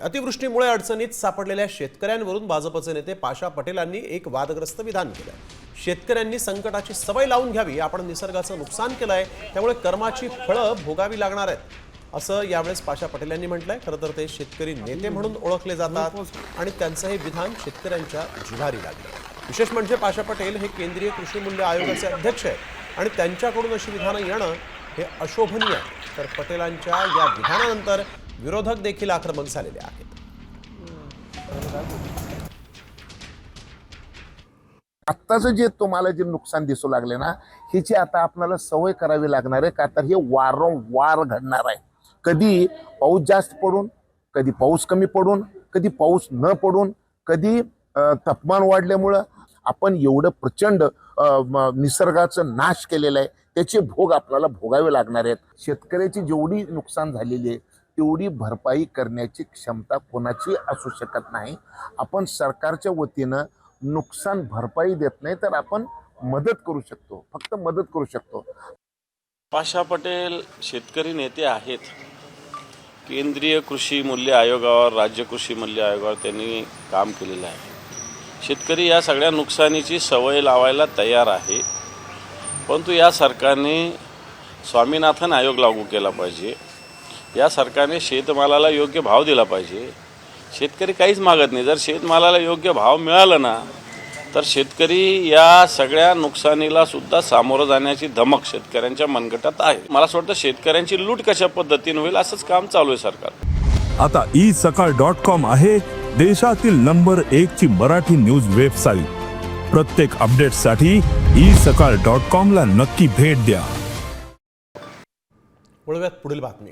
अतिवृष्टीमुळे अडचणीत सापडलेल्या शेतकऱ्यांवरून भाजपचे नेते पाशा पटेलांनी एक वादग्रस्त विधान केलं. शेतकऱ्यांनी संकटाची सवय लावून घ्यावी आपण निसर्गाचं नुकसान केलं आहे त्यामुळे कर्माची फळं भोगावी लागणार आहेत असं यावेळेस पाशा पटेल यांनी म्हटलंय. खरं तर ते शेतकरी नेते म्हणून ओळखले जातात आणि त्यांचं हे विधान शेतकऱ्यांच्या जिव्हारी लागलं. विशेष म्हणजे पाशा पटेल हे केंद्रीय कृषी मूल्य आयोगाचे अध्यक्ष आहेत आणि त्यांच्याकडून अशी विधानं येणं हे अशोभनीय आहे. तर पटेलांच्या या विधानानंतर विरोधक देखील आक्रमक झालेले आहेत. आत्ताचं जे तुम्हाला जे नुकसान दिसू लागले ना ह्याची आता आपल्याला सवय करावी लागणार आहे का तर हे वारंवार घडणार आहे. कधी पाऊस जास्त पडून कधी पाऊस कमी पडून कधी पाऊस न पडून कधी तापमान वाढल्यामुळं आपण एवढं प्रचंड निसर्गाचं नाश केलेलं आहे. त्याचे भोग आपल्याला भोगावे लागणार आहेत. शेतकऱ्याची जेवढी नुकसान झालेली आहे तेवढी भरपाई करण्याची क्षमता कोणाची असू शकत नाही. आपण सरकारच्या वतीनं नुकसान भरपाई देत नाही तर आपण मदत करू शकतो. फक्त मदत करू शकतो. पाशा पटेल शेतकरी नेते आहेत. केंद्रीय कृषी मूल्य आयोगावर राज्य कृषी मूल्य आयोगावर त्यांनी काम केलेलं आहे. शेतकरी या सगळ्या नुकसानीची सवय लावायला तयार आहे. परंतु या सरकारने स्वामीनाथन आयोग लागू केला पाहिजे. या सरकारने शेतमालाला योग्य भाव दिला पाहिजे. शेतकरी काहीच मागत नाही. जर शेतमालाला योग्य भाव मिळाला ना तर शेतकरी या सगळ्या नुकसानीला सुद्धा सामोरं जाण्याची धमक शेतकऱ्यांच्या मनगटात आहे. मला असं वाटतं शेतकऱ्यांची लूट कशा पद्धतीने होईल असंच काम चालू आहे सरकार. आता ई सकाळ डॉट कॉम आहे देशातील नंबर एक ची मराठी न्यूज वेबसाईट. प्रत्येक अपडेटसाठी ई सकाळ डॉट कॉम ला नक्की भेट द्या. पुढील बातमी.